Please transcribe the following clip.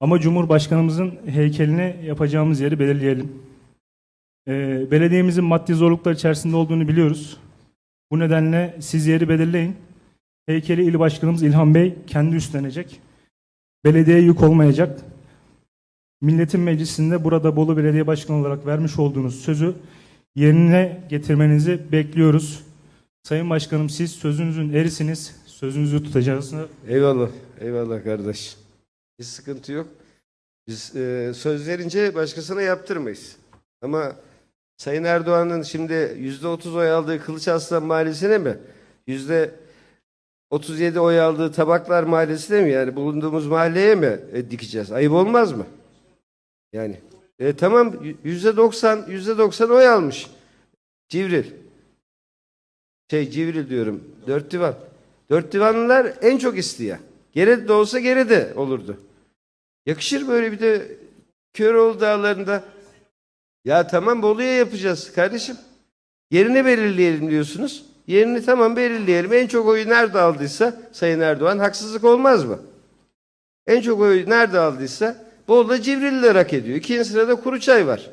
Ama Cumhurbaşkanımızın heykelini yapacağımız yeri belirleyelim. Ee, belediyemizin maddi zorluklar içerisinde olduğunu biliyoruz. Bu nedenle siz yeri belirleyin. Heykeli il başkanımız İlhan Bey kendi üstlenecek. Belediyeye yük olmayacak. Milletin Meclisi'nde burada Bolu Belediye Başkanı olarak vermiş olduğunuz sözü yerine getirmenizi bekliyoruz. Sayın Başkanım siz sözünüzün erisiniz. Sözünüzü tutacağınızı Eyvallah, eyvallah kardeş. Hiç sıkıntı yok. Biz e, söz verince başkasına yaptırmayız. Ama Sayın Erdoğan'ın şimdi yüzde otuz oy aldığı Kılıçarslan Mahallesi'ne mi? Yüzde 37 oy aldığı Tabaklar Mahallesi'ne mi? Yani bulunduğumuz mahalleye mi e, dikeceğiz? Ayıp olmaz mı? Yani e, tamam yüzde 90 yüzde 90 oy almış. Civril. Şey Civril diyorum. Dört divan. Dört divanlılar en çok isteyen. Geride de olsa geride olurdu. Yakışır böyle bir de Köroğlu dağlarında. Ya tamam Bolu'ya yapacağız kardeşim. Yerini belirleyelim diyorsunuz. Yerini tamam belirleyelim. En çok oyu nerede aldıysa Sayın Erdoğan haksızlık olmaz mı? En çok oyu nerede aldıysa Bolu'da Civrilliler hak ediyor. İkinci sırada Kuruçay var.